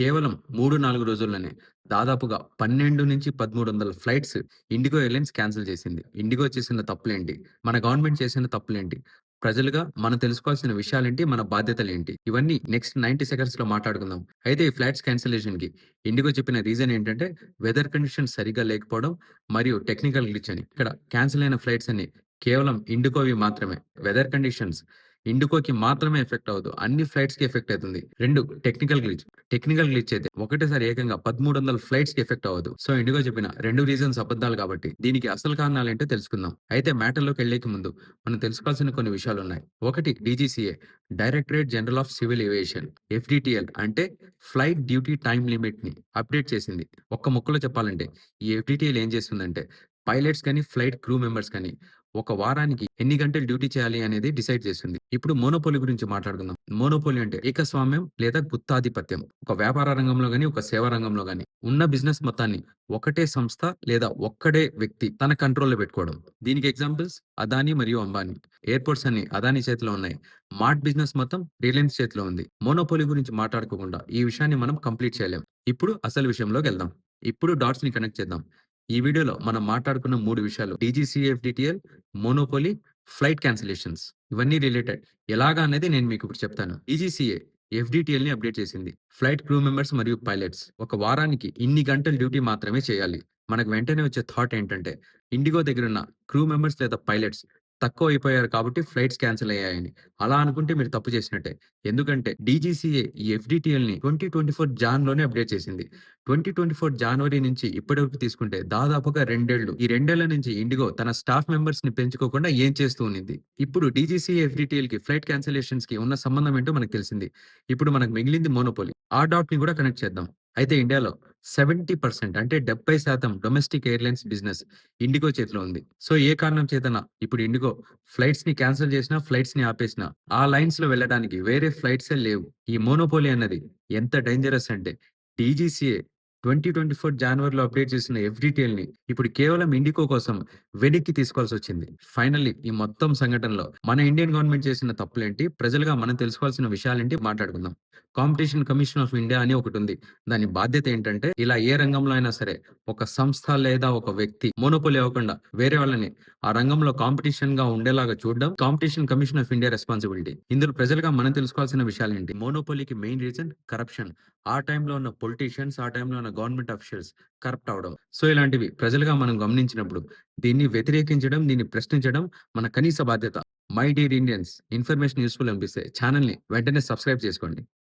కేవలం 3, 4 రోజుల్లోనే దాదాపుగా 12-1300 ఫ్లైట్స్ ఇండిగో ఎయిర్‌లైన్స్ క్యాన్సిల్ చేసింది. ఇండిగో చేసిన తప్పులేంటి? మన గవర్నమెంట్ చేసిన తప్పులేంటి? ప్రజలుగా మనం తెలుసుకోవాల్సిన విషయాలేంటి? మన బాధ్యతలు ఏంటి ఇవన్నీ నెక్స్ట్ 90 సెకండ్స్‌లో మాట్లాడుకుందాం. అయితే ఈ ఫ్లైట్స్ క్యాన్సెలేషన్‌కి ఇండిగో చెప్పిన రీజన్ ఏంటంటే వెదర్ కండిషన్స్ సరిగ్గా లేకపోవడం మరియు టెక్నికల్ గ్లిచ్ అని. ఇక్కడ క్యాన్సిల్ అయిన ఫ్లైట్స్ అన్ని కేవలం ఇండిగోవి మాత్రమే. వెదర్ కండిషన్స్ ఇండిగోకి మాత్రమే ఎఫెక్ట్ అవ్వదు. అన్ని ఫ్లైట్స్‌కి ఎఫెక్ట్ అవుతుంది రెండు టెక్నికల్ గ్లిచ్. టెక్నికల్ గ్లిచ్ అయితే ఒకటేసారి ఏకంగా 1300 ఫ్లైట్స్‌కి ఎఫెక్ట్ అవ్వదు. సో ఇండిగో చెప్పిన రెండు రీజన్స్ అబద్ధాలు కాబట్టి దీనికి అసలు కారణాలు ఏంటో తెలుసుకుందాం. అయితే మ్యాటర్‌లోకి వెళ్ళేకి ముందు మనం తెలుసుకోవాల్సిన కొన్ని విషయాలు ఉన్నాయి ఒకటి DGCA directorate general of civil aviation FDTL అంటే ఫ్లైట్ డ్యూటీ టైమ్ లిమిట్‌ని అప్డేట్ చేసింది. ఒక్క ముక్కలో చెప్పాలంటే ఈ ఎఫ్‌డిటిఎల్ ఏం చేస్తుందంటే పైలట్స్ కానీ, ఫ్లైట్ క్రూ మెంబర్స్ కానీ ఒక వారానికి ఎన్ని గంటలు డ్యూటీ చేయాలి అనేది డిసైడ్ చేస్తుంది. ఇప్పుడు మోనోపోలీ గురించి మాట్లాడుకుందాం. మోనోపోలీ అంటే ఏకస్వామ్యం లేదా గుత్తాధిపత్యం. ఒక వ్యాపార రంగంలో గాని, ఒక సేవా రంగంలో గాని ఉన్న బిజినెస్ మొత్తాన్ని ఒకటే సంస్థ లేదా ఒక్కడే వ్యక్తి తన కంట్రోల్‌లో పెట్టుకోవడం. దీనికి ఎగ్జాంపుల్స్ అదానీ మరియు అంబానీ. ఎయిర్‌పోర్ట్స్ అన్ని అదానీ చేతిలో ఉన్నాయి. మార్ట్ బిజినెస్ మొత్తం రిలయన్స్ చేతిలో ఉంది. మోనోపోలీ గురించి మాట్లాడుకోకుండా ఈ విషయాన్ని మనం కంప్లీట్ చేయలేం. ఇప్పుడు అసలు విషయంలోకెళ్దాం. ఇప్పుడు డాట్స్‌ని కనెక్ట్ చేద్దాం. ఈ వీడియోలో మనం మాట్లాడుకున్న మూడు విషయాలు DGCA FDTL, monopoly, flight cancellations ఇవన్నీ రిలేటెడ్. ఎలాగా అనేది నేను మీకు ఇప్పుడు చెప్తాను. డీజీసీఏ ఎఫ్‌డిటిఎల్‌ని అప్డేట్ చేసింది. ఫ్లైట్ క్రూ మెంబర్స్ మరియు పైలట్స్ ఒక వారానికి ఇన్ని గంటల డ్యూటీ మాత్రమే చేయాలి. మనకు వెంటనే వచ్చే థాట్ ఏంటంటే ఇండిగో దగ్గర ఉన్న క్రూ మెంబర్స్ లేదా పైలట్స్ తక్కువ అయిపోయారు కాబట్టి ఫ్లైట్స్ క్యాన్సిల్ అయ్యాయని. అలా అనుకుంటే మీరు తప్పు చేసినట్టే. ఎందుకంటే డీజీసీఏ ఈ ఎఫ్‌డిటిఎల్‌ని 2024 జాన్‌లోనే అప్డేట్ చేసింది. 2024 జనవరి నుంచి ఇప్పటి వరకు తీసుకుంటే దాదాపుగా రెండేళ్ళు. ఈ రెండేళ్ళ నుంచి ఇండిగో తన స్టాఫ్ మెంబర్స్‌ని పెంచుకోకుండా ఏం చేస్తూ ఉన్నింది. ఇప్పుడు డీజీసీఏ ఎఫ్‌డిటిఎల్‌కి ఫ్లైట్ క్యాన్సెలేషన్స్‌కి ఉన్న సంబంధం ఏంటో మనకు తెలిసింది. ఇప్పుడు మనకు మిగిలింది మోనోపోలీ. ఆ డాట్‌ని కూడా కనెక్ట్ చేద్దాం. అయితే ఇండియాలో 70% అంటే 70% డొమెస్టిక్ ఎయిర్‌లైన్స్ బిజినెస్ ఇండిగో చేతిలో ఉంది. సో ఏ కారణం చేతన ఇప్పుడు ఇండిగో ఫ్లైట్స్‌ని క్యాన్సెల్ చేసినా, ఫ్లైట్స్‌ని ఆపేసినా ఆ లైన్స్‌లో వెళ్ళడానికి వేరే ఫ్లైట్సే లేవు. ఈ మోనోపోలీ అన్నది ఎంత డేంజరస్ అంటే డీజీసీఏ 2024 జనవరిలో అప్డేట్ చేసిన ఎఫ్‌డిటిఎల్‌ని ఇప్పుడు కేవలం ఇండిగో కోసం వెనక్కి తీసుకోవాల్సొచ్చింది. ఫైనల్లీ ఈ మొత్తం సంఘటనలో మన ఇండియన్ గవర్నమెంట్ చేసిన తప్పులేంటి? ప్రజలుగా మనం తెలుసుకోవాల్సిన విషయాలేంటి మాట్లాడుకుందాం. కాంపిటీషన్ కమిషన్ ఆఫ్ ఇండియా అని ఉంది దాని బాధ్యత ఏంటంటే ఇలా ఏ రంగంలో అయినా సరే ఒక సంస్థ లేదా ఒక వ్యక్తి మోనోపోలి అవ్వకుండా వేరే వాళ్ళని ఆ రంగంలో కాంపిటీషన్గా ఉండేలాగా చూడడం competition commission of India responsibility. ఇందులో ప్రజలుగా మనం తెలుసుకోవాల్సిన విషయాలు ఏంటి మోనోపోలీకి మెయిన్ రీజన్ కరప్షన్. ఆ టైంలో ఉన్న పొలిటీషియన్స్, ఆ టైంలో ఉన్న గవర్నమెంట్ అఫీషియల్స్ కరప్ట్ అవ్వడం. సో ఇలాంటివి ప్రజలుగా మనం గమనించినప్పుడు దీన్ని వ్యతిరేకించడం, దీన్ని ప్రశ్నించడం మన కనీస బాధ్యత. My dear Indians information useful అనిపిస్తే ఛానల్ని వెంటనే సబ్స్క్రైబ్ చేసుకోండి.